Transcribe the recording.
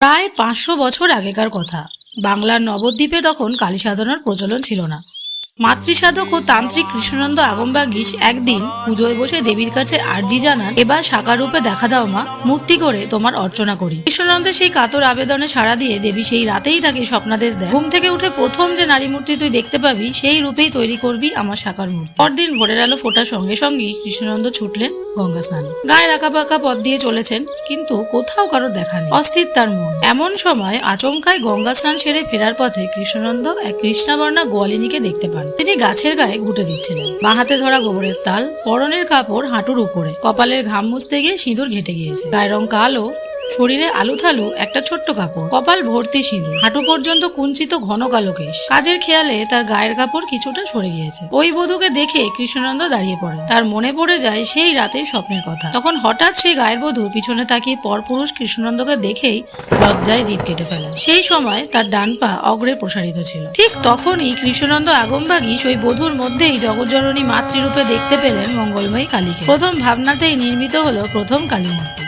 প্রায় পাঁচশো বছর আগেকার কথা। বাংলার নবদ্বীপে তখন কালী সাধনার প্রচলন ছিল না। মাতৃসাধক ও তান্ত্রিক কৃষ্ণনন্দ আগমবাগীশ একদিন পুজোয় বসে দেবীর কাছে আর্জি জানান, এবার সাকার রূপে দেখা দাও মা, মূর্তি করে তোমার অর্চনা করি। কৃষ্ণনন্দের সেই কাতর আবেদনে সাড়া দিয়ে দেবী সেই রাতেই তাকে স্বপ্নাদেশ দেয় ঘুম থেকে উঠে প্রথম যে নারী মূর্তি তুই দেখতে পাবি, সেই রূপেই তৈরি করবি আমার সাকার মূর্তি। পরদিন ভোরের আলো ফোটার সঙ্গে সঙ্গেই কৃষ্ণনন্দ ছুটলেন গঙ্গা স্নানে গায়ের আঁকা পাকা পথ দিয়ে চলেছেন, কিন্তু কোথাও কারও দেখা নেই। অস্থির তার মন। এমন সময় আচমকায় গঙ্গা স্নান সেরে ফেরার পথে কৃষ্ণনন্দ এক কৃষ্ণাবর্ণা গোয়ালিনীকে দেখতে পান। তিনি গাছের গায়ে ঘুটে দিচ্ছিলেন। বাঁ হাতে ধরা গোবরের তাল, পরনের কাপড় হাঁটুর উপরে। কপালের ঘাম মুছতে গিয়ে সিঁদুর ঘেটে গিয়েছে। গায়ের রং কালো শরীরে আলু থালু একটা ছোট্ট কাপড়। কপাল ভর্তি সিঁদুর। হাঁটু পর্যন্ত কুঞ্চিত ঘন কালো কেশ কাজের খেয়ালে তার গায়ের কাপড় কিছুটা সরে গিয়েছে। ওই বধূকে দেখে কৃষ্ণনন্দ দাঁড়িয়ে পড়ে তার মনে পড়ে যায় সেই রাতের স্বপ্নের কথা। তখন হঠাৎ সেই গায়ের বধূ পিছনে তাকিয়ে পরপুরুষ কৃষ্ণনন্দকে দেখেই লজ্জায় জীব কেটে ফেলে সেই সময় তার ডান পা অগ্রে প্রসারিত ছিল। ঠিক তখনই কৃষ্ণনন্দ আগমবাগী ওই বধূর মধ্যেই জগজ্জননী মাতৃরূপে দেখতে পেলেন মঙ্গলময়ী কালীকে। প্রথম ভাবনাতেই নির্মিত হলো প্রথম কালী মূর্তি।